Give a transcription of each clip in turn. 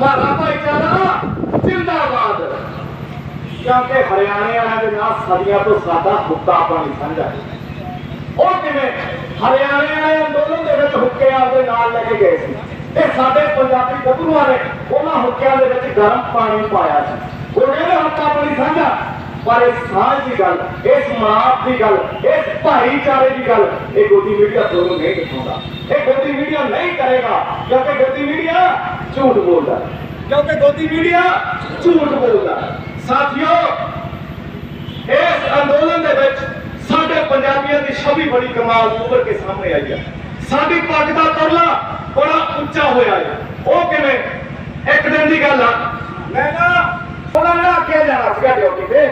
ਮਾਰਾ ਭਾਈਚਾਰਾ, ਜਿੰਦਾਬਾਦ। ਕਿਉਂਕਿ ਹਰਿਆਣੇ ਵਾਲਿਆਂ ਦੇ ਨਾਲ ਸਦੀਆਂ ਤੋਂ ਸਾਡਾ ਹੁੱਕਾ ਪਾਣੀ ਸਾਂਝਾ ਉਹ ਕਿਵੇਂ? ਹਰਿਆਣੇ ਵਾਲੇ ਅੰਦੋਲਨ ਦੇ ਵਿੱਚ ਹੁੱਕੇ ਆਪਦੇ ਨਾਲ ਲੈ ਕੇ ਗਏ ਸੀ। ਤੇ ਸਾਡੇ ਪੰਜਾਬੀ ਗੱਭਰੂਆਂ ਨੇ ਉਹਨਾਂ ਹੁੱਕਿਆਂ ਦੇ ਵਿੱਚ ਗਰਮ ਪਾਣੀ ਪਾਇਆ ਸੀ। ਉਹ ਕਹਿੰਦੇ ਹੁੱਕਾ ਪਾਣੀ ਸਾਂਝਾ ਪਰ ਇਸ ਸਾਂਝ ਦੀ ਗੱਲ, ਇਸ ਮਾਪ ਦੀ ਗੱਲ, ਇਸ ਭਾਈਚਾਰੇ ਦੀ ਗੱਲ, ਇਹ ਗੋਦੀ ਮੀਡੀਆ ਤੁਹਾਨੂੰ ਨਹੀਂ ਦਿਖਾਉਂਦਾ। ਇਹ ਗੋਦੀ ਮੀਡੀਆ ਨਹੀਂ ਕਰੇਗਾ, ਕਿਉਂਕਿ ਗੋਦੀ ਮੀਡੀਆ ਝੂਠ ਬੋਲਦਾ ਕਿਉਂਕਿ ਗੋਦੀ ਮੀਡੀਆ ਝੂਠ ਬੋਲਦਾ ਸਾਥੀਓ, ਇਸ ਅੰਦੋਲਨ ਦੇ ਵਿੱਚ ਸਾਡੇ ਪੰਜਾਬੀਆਂ ਦੀ ਛਵੀ ਬੜੀ ਕਮਾਲ ਉੱਭਰ ਕੇ ਸਾਹਮਣੇ ਆਈ ਹੈ। ਸਾਡੀ ਪੱਗ ਦਾ ਤਰਲਾ ਬੜਾ ਉੱਚਾ ਹੋਇਆ ਹੈ। ਉਹ ਕਿਵੇਂ ਇੱਕ ਦਿਨ ਦੀ ਗੱਲ ਆ ਮੈਂ ਨਾ ਉਹਨਾਂ ਨੇ ਨਾ ਅੱਗੇ ਜਾਣਾ ਸੀਗਾ ਡਿਊਟੀ ਤੇ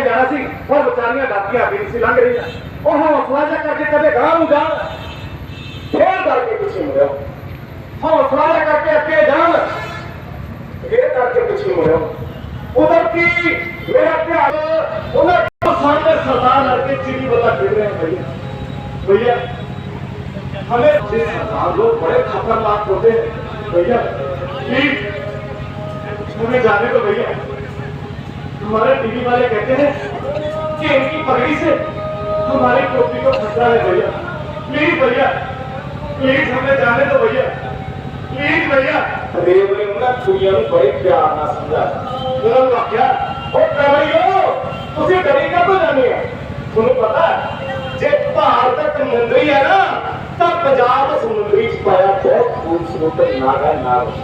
ਅੱਗੇ ਜਾਣਾ ਸੀ ਪਰ ਵਿਚਾਰੀਆਂ ਡਾਕੀਆਂ ਵੀ ਨਹੀਂ ਸੀ ਲੰਘ ਰਹੀਆਂ ਉਹ ਹੌਸਲਾ ਜਿਹਾ ਕਰਕੇ ਕਦੇ ਗਾਂ ਨੂੰ ਜਾਣ ਫੇਰ ਕਰਕੇ ਪਿੱਛੇ ਮੁੜਿਆ ਹੌਸਲਾ ਜਿਹਾ ਕਰਕੇ ਅੱਗੇ ਜਾਣ ਫੇਰ ਕਰਕੇ ਪਿੱਛੇ ਮੁੜਿਆ ਉਧਰ ਕੀ ਮੇਰਾ ਧਿਆਨ ਉਹਨਾਂ ਦੇ ਸਾਹਮਣੇ ਸਰਦਾਰ लड़के चिड़ी वाला खेल रहे हैं भैया भैया हमें ये सरदार लोग बड़े खतरनाक होते हैं भैया प्लीज हमें जाने दो भैया तुम्हारे टीवी वाले कहते हैं कि इनकी पगड़ी से तुम्हारी टोपी को खतरा है भैया। प्लीज़ भैया प्लीज़ हमें जाने दो भैया। प्लीज़ भैया। अरे कुड़िया बड़े प्यार ना समझा। बोलो क्या ओ तुझे तो जाने तुम्हें पता जे पहाड़ तक है ना तब पाया बहुत खूबसूरत नागा नाग।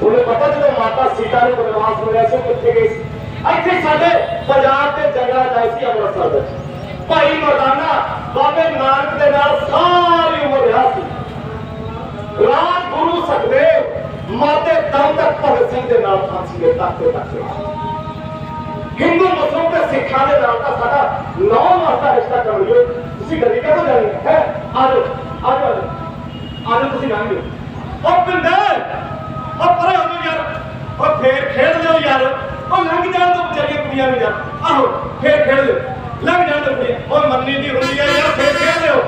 तुम्हें पता माता सीता ने वनवास में ऐसे ਇੱਥੇ ਸਾਡੇ ਪੰਜਾਬ ਦੇ ਜੰਗਲਾਂ ਚ ਆਈ ਸੀ ਅੰਮ੍ਰਿਤਸਰ ਵਿੱਚ। ਭਾਈ ਮਰਦਾਨਾ, ਬਾਬੇ ਨਾਨਕ ਦੇ ਨਾਲ ਸਾਰੀ ਉਮਰ ਰਿਹਾ ਸੀ। ਰਾਜ ਗੁਰੂ ਸੁਖਦੇਵ ਮਾਤੇ ਦਮ ਤੱਕ ਭਗਤ ਸਿੰਘ ਦੇ ਨਾਲ ਫਾਂਸੀ ਦੇ ਤਖਤੇ ਤੱਕ ਹਿੰਦੂ, ਮੁਸਲਮਾਨ ਤੇ ਸਿੱਖਾਂ ਦੇ ਨਾਲ ਤਾਂ ਸਾਡਾ ਨੌ ਮਾਸਾ ਰਿਸ਼ਤਾ ਕਰ ਲਿਓ। ਤੁਸੀਂ ਗਲੀ ਕਦੋਂ ਜਾਣੀ ਹੈ? ਆ ਜਾਓ, ਆ ਤੁਸੀਂ ਲੰਘ ਜਾਓ। ਉਹ ਪਿੰਦਰ ਉਹ ਪਰੇ ਹੋ ਯਾਰ। ਉਹ ਫੇਰ ਖੇਡ ਲਿਓ ਯਾਰ। ਉਹ ਲੰਘ ਜਾਣ ਤੋਂ ਵਿਚਾਰੀਆਂ ਕੁੜੀਆਂ ਨੂੰ ਯਾਰ ਆਹੋ, ਫੇਰ ਖੇਡ ਲਿਓ। ਲੰਘ ਜਾਣ ਤੋਂ ਕੁੜੀਆਂ। ਉਹ ਮੰਨੀ ਦੀ ਹੁੰਦੀ ਹੈ ਯਾਰ, ਫੇਰ ਖੇਡ ਲਿਓ।